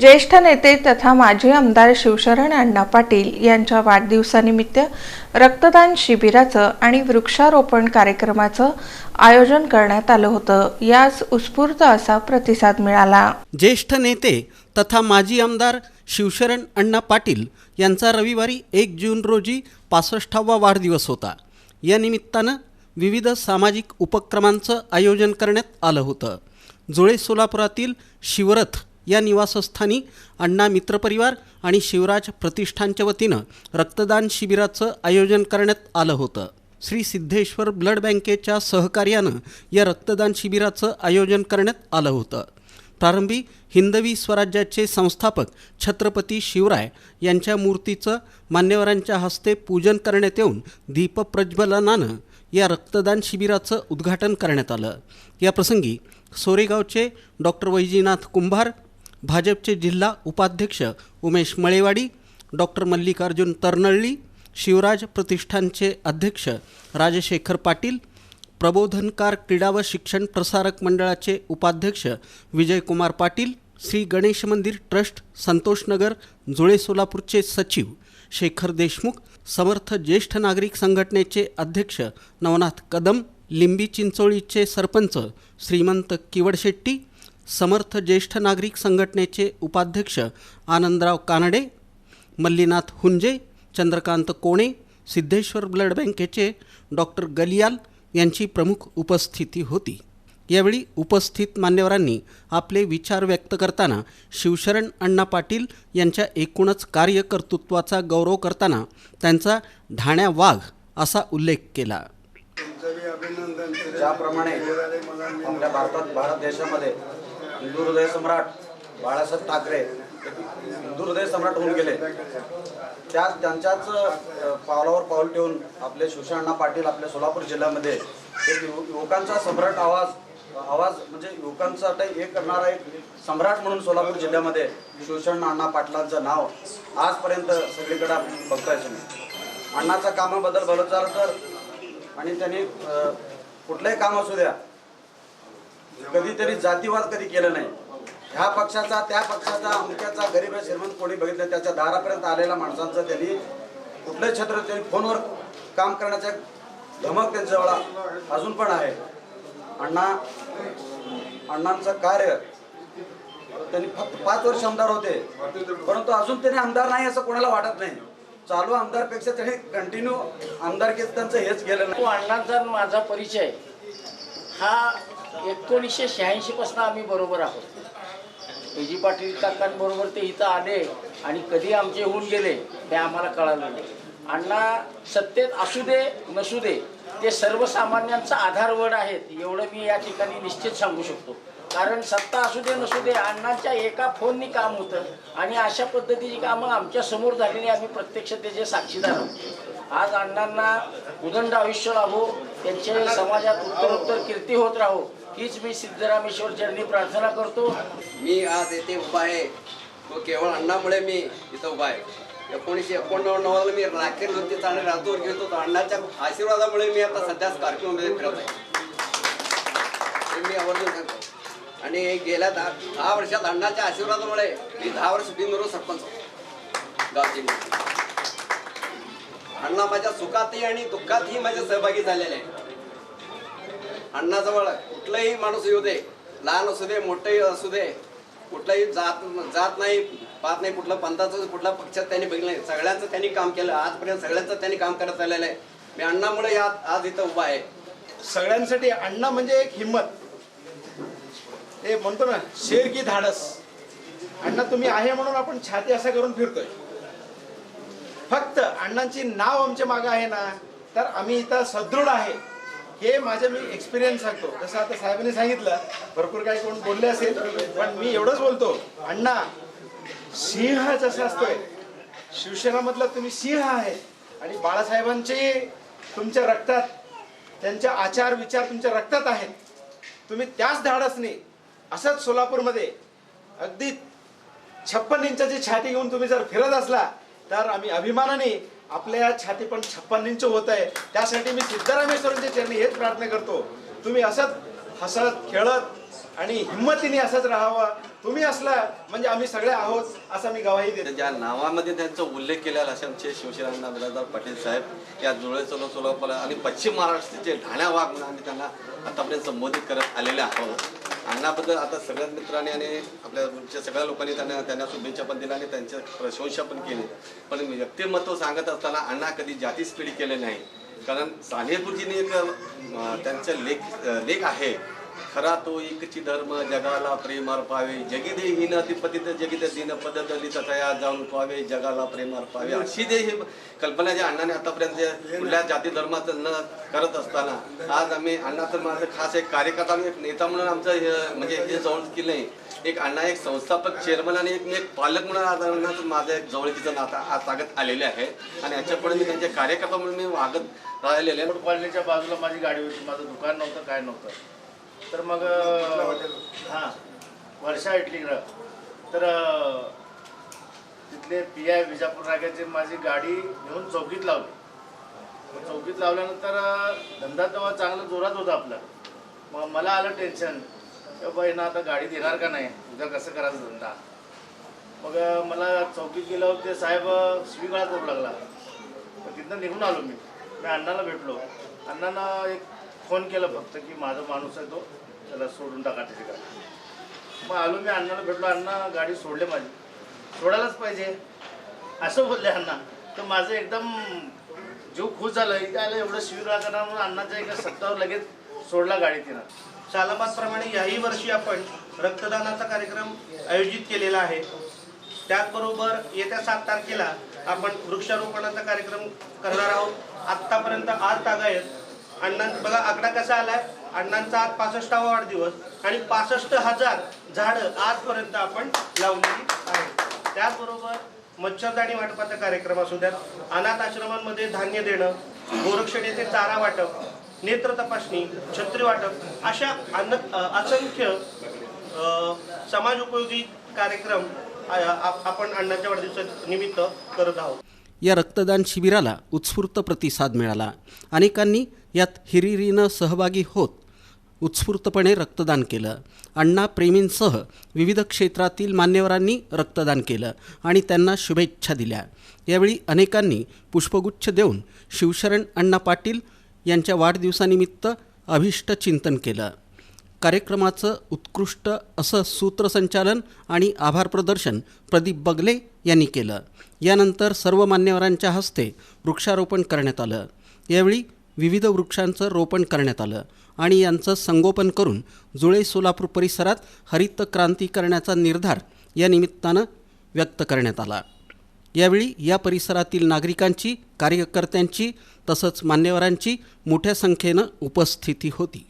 ज्येष्ठ नेते तथा माजी आमदार शिवशरण अण्णा पाटील यांच्या वाढदिवसानिमित्त रक्तदान शिबिराचं आणि वृक्षारोपण कार्यक्रमाचं आयोजन करण्यात आलं होतं. यास उत्स्फूर्त असा प्रतिसाद मिळाला. ज्येष्ठ नेते तथा माजी आमदार शिवशरण अण्णा पाटील यांचा रविवारी एक जून रोजी पासष्टावा वाढदिवस होता. या निमित्तानं विविध सामाजिक उपक्रमांचं आयोजन करण्यात आलं होतं. जुळे सोलापुरातील शिवरथ या निवासस्थानी अण्णा मित्रपरिवार आणि शिवराज प्रतिष्ठानच्या वतीनं रक्तदान शिबिराचं आयोजन करण्यात आलं होतं. श्री सिद्धेश्वर ब्लड बँकेच्या सहकार्यानं या रक्तदान शिबिराचं आयोजन करण्यात आलं होतं. प्रारंभी हिंदवी स्वराज्याचे संस्थापक छत्रपती शिवराय यांच्या मूर्तीचं मान्यवरांच्या हस्ते पूजन करण्यात येऊन दीपप्रज्वलनानं या रक्तदान शिबिराचं उद्घाटन करण्यात आलं. याप्रसंगी सोरेगावचे डॉक्टर वैजीनाथ कुंभार भाजपचे जिल्हा उपाध्यक्ष उमेश मळेवाडी डॉक्टर मल्लिकार्जुन तरनळली शिवराज प्रतिष्ठानचे अध्यक्ष राजशेखर पाटील प्रबोधनकार क्रीडा व शिक्षण प्रसारक मंडळाचे उपाध्यक्ष विजयकुमार पाटील श्री गणेश मंदिर ट्रस्ट संतोषनगर जुळे सोलापूरचे सचिव शेखर देशमुख समर्थ ज्येष्ठ नागरिक संघटनेचे अध्यक्ष नवनाथ कदम लिंबी चिंचोळीचे सरपंच श्रीमंत किवडशेट्टी समर्थ ज्येष्ठ नागरिक संघटनेचे उपाध्यक्ष आनंदराव कानडे मल्लीनाथ हुंजे चंद्रकांत कोणे सिद्धेश्वर ब्लड बँकेचे डॉक्टर गलियाल यांची प्रमुख उपस्थिती होती. यावेळी उपस्थित मान्यवरांनी आपले विचार व्यक्त करताना शिवशरण अण्णा पाटील यांच्या एकूणच कार्यकर्तृत्वाचा गौरव करताना त्यांचा ढाण्या वाघ असा उल्लेख केला. ज्याप्रमाणे आपल्या भारतात भारत देशामध्ये हिंदू हृदय सम्राट बाळासाहेब ठाकरे हिंदू हृदय सम्राट होऊन गेले. त्या त्यांच्याच पावलावर पाऊल ठेवून आपले शिवशरणा पाटील आपल्या सोलापूर जिल्ह्यामध्ये एक युव- युवकांचा सम्राट आवाज आवाज म्हणजे युवकांसाठी एक करणारा एक सम्राट म्हणून सोलापूर जिल्ह्यामध्ये शिवशरण अण्णा पाटलांचं नाव आजपर्यंत सगळीकडे बघता बघतोय अण्णाच्या कामाबद्दल बोलत झालं तर आणि त्यांनी कुठलंही काम असू द्या कधीतरी जातीवाद कधी केलं नाही. ह्या पक्षाचा त्या पक्षाचा अमक्याचा गरीब आहे श्रीमंत कोणी बघितलं त्याच्या दारापर्यंत आलेल्या माणसांचं त्यांनी कुठलं क्षेत्र त्यांनी फोनवर काम करण्याचा धमक त्यांच्याजवळ अजून पण आहे. अण्णा अण्णांचं कार्य त्यांनी फक्त पाच वर्ष आमदार होते. परंतु अजून त्यांनी आमदार नाही असं कोणाला वाटत नाही. चालू आमदारपेक्षा त्यांनी कंटिन्यू आमदार त्यांचं हेच गेलं नाही. तो अण्णांचा माझा परिचय हा एकोणीसशे शहाऐंशी पासून आम्ही बरोबर आहोत. विजी पाटील काकांबरोबर ते इथं आले आणि कधी आमचे होऊन गेले हे आम्हाला कळालं नाही. अण्णा सत्तेत असू दे नसू दे ते सर्वसामान्यांचा आधारवड आहेत एवढं मी या ठिकाणी निश्चित सांगू शकतो. कारण सत्ता असू दे नसू दे अण्णांच्या एका फोननी काम होतं आणि अशा पद्धतीची कामं आमच्यासमोर झालेली आम्ही प्रत्यक्ष त्याचे साक्षीदार आहोत. आज अण्णांना उदंड आयुष्य लाभो त्यांचे समाजात उत्तरोत्तर कीर्ती होत राहो हीच मी सिद्धरामेश्वर चरणी प्रार्थना करतो. मी आज येथे उभा आहे. तो केवळ अण्णामुळे मी इथं उभा आहे. एकोणीसशे एकोणनव्वदला मी राखेर नदीत आणि राजूवर घेत तो अण्णाच्या आशीर्वादामुळे मी आता सध्या स्कॉर्पिओमध्ये फिरत आहे. हे मी आवर्जून सांगतो. आणि गेल्या दहा दहा वर्षात अण्णाच्या आशीर्वादामुळे मी दहा वर्ष बिनधरून सरपंच होतो. गावची अण्णा माझ्या सुखातही आणि दुःखातही माझे सहभागी झालेले आहे अण्णाजवळ कुठलाही माणूस येऊ दे. लहान असू दे मोठे असू दे. कुठलाही जात जात नाही पाहत नाही कुठलं पंथाचं कुठल्या पक्षात त्यांनी बघितलं नाही. सगळ्यांचं त्यांनी काम केलं. आजपर्यंत सगळ्यांचं त्यांनी काम करत आलेलं आहे. मी अण्णामुळे या आज इथं उभा आहे. सगळ्यांसाठी अण्णा म्हणजे एक हिंमत. हे म्हणतो ना शेर की धाडस. अण्णा तुम्ही आहे म्हणून आपण छाती असा करून फिरतोय. फक्त अण्णांची नाव आमच्या मागं आहे ना तर आम्ही इथं सदृढ आहे. हे माझ्या मी एक्सपिरियन्स सांगतो. जसं आता साहेबांनी सांगितलं भरपूर काही कोण बोलले असेल पण मी एवढंच बोलतो. अण्णा सिंह जसं असतोय शिवसेनामधला तुम्ही सिंह आहे. आणि बाळासाहेबांचे तुमच्या रक्तात त्यांचे आचार विचार तुमच्या रक्तात आहेत. तुम्ही त्याच धाडसने असंच सोलापूरमध्ये अगदी छप्पन इंचाची छाती घेऊन तुम्ही जर फिरत असला तर आम्ही अभिमानाने आपल्या छाती पण छप्पन इंच होत आहे. त्यासाठी मी सिद्धरामेश्वरांच्या चरणी हेच प्रार्थना करतो. तुम्ही असंच हसत खेळत आणि हिंमतीने असंच राहावं. तुम्ही असला म्हणजे आम्ही सगळे आहोत असा मी गवाही देतो. ज्या नावामध्ये त्यांचा उल्लेख केलेला असे आमचे शिवसेना बिराजदार पाटील साहेब या जुळे चलो चलो आणि पश्चिम महाराष्ट्राचे ढाण्या वाघ म्हणून आम्ही त्यांना आतापर्यंत संबोधित करत आलेले आहोत. अण्णाबद्दल आता सगळ्याच मित्रांनी आणि आपल्या सगळ्या लोकांनी त्यांना त्यांना शुभेच्छा पण दिल्या आणि त्यांच्या प्रशंसा पण केली. पण व्यक्तिमत्व सांगत असताना अण्णा कधी जातीच पिढी केले नाही. कारण सानेपूरजीने एक अं, त्यांचा लेख लेख आहे. खरा तो एकची धर्म जगाला प्रेम अर्पावे. जगी हीन अधिपतीत जगित दिन पद दलित तया जाऊन पावे. जगाला प्रेम अर्पावे. अशी जे हे कल्पना ज्या अण्णाने आतापर्यंत कुठल्या जाती धर्माचं न करत असताना आज आम्ही अण्णा तर माझं खास एक कार्यकर्ता एक नेता म्हणून आमचं हे म्हणजे हे जवळ की नाही एक अण्णा एक संस्थापक चेअरमन आणि एक मी एक पालक म्हणून आज अण्णाचं माझं एक जवळकीचं नाता आज सांगत आलेले आहे. आणि याच्यापुढे मी त्यांचे कार्यकर्ता म्हणून मी वागत राहिलेले आहे. बाजूला माझी गाडी होती. माझं दुकान नव्हतं काय नव्हतं. तर मग अं, हां वर्षा इटलीकडं तर तिथले पी आय विजापूर रागाची माझी गाडी घेऊन चौकीत लावली. मग चौकीत लावल्यानंतर धंदा तेव्हा चांगला जोरात होता आपला. मग मला आलं टेन्शन की बाई ना आता गाडी देणार का नाही? उद्या कसं करायचं धंदा? मग मला चौकीत गेल्यावर ते साहेब स्वीकार करू लागला. मग तिथनं निघून आलो मी. मी अण्णाला भेटलो. अण्णांना एक फोन केला फक्त की माझा माणूस आहे तो त्याला सोडून टाका त्याची गाडी. मग आलो मी अण्णाला भेटलो अण्णा गाडी सोडले माझी. सोडायलाच पाहिजे. असं बोलले अण्णा. तर माझं एकदम जीव खुश झालं. इथे एवढं शिविर करणार म्हणून अण्णाच्या एका सत्तावर लगेच सोडला गाडी तिनं. शालाबादप्रमाणे याही वर्षी आपण रक्तदानाचा कार्यक्रम आयोजित केलेला आहे. त्याचबरोबर येत्या सात तारखेला आपण वृक्षारोपणाचा कार्यक्रम करणार आहोत. आत्तापर्यंत आज तागायत अण्णां बघा आकडा कसा आलाय? अण्णांचा आज पासष्टावा वाढदिवस आणि पासष्ट हजार झाडं आजपर्यंत आपण लावलेली आहे त्याचबरोबर मच्छरदाणी वाटपाचा कार्यक्रम असू द्यात अनाथ आश्रमांमध्ये धान्य देणं गोरक्षण येथे चारा वाटप नेत्र तपासणी छत्री वाटप अशा अन्न असंख्य समाज उपयोगी कार्यक्रम आप- आपण अण्णाच्या वाढदिवसा निमित्त करत आहोत. या रक्तदान शिबिराला उत्स्फूर्त प्रतिसाद मिळाला. अनेकांनी यात हिरिरीनं सहभागी होत उत्स्फूर्तपणे रक्तदान केलं. अण्णा प्रेमींसह विविध क्षेत्रातील मान्यवरांनी रक्तदान केलं आणि त्यांना शुभेच्छा दिल्या. यावेळी अनेकांनी पुष्पगुच्छ देऊन शिवशरण अण्णा पाटील यांच्या वाढदिवसानिमित्त अभिष्ट चिंतन केलं. कार्यक्रमाचं उत्कृष्ट असं सूत्रसंचालन आणि आभार प्रदर्शन प्रदीप बगले यांनी केलं. यानंतर सर्व मान्यवरांच्या हस्ते वृक्षारोपण करण्यात आलं. यावेळी विविध वृक्षांचं रोपण करण्यात आलं आणि यांचं संगोपन करून जुळे सोलापूर परिसरात हरित क्रांती करण्याचा निर्धार या निमित्तानं व्यक्त करण्यात आला. यावेळी या परिसरातील नागरिकांची कार्यकर्त्यांची तसंच मान्यवरांची मोठ्या संख्येनं उपस्थिती होती.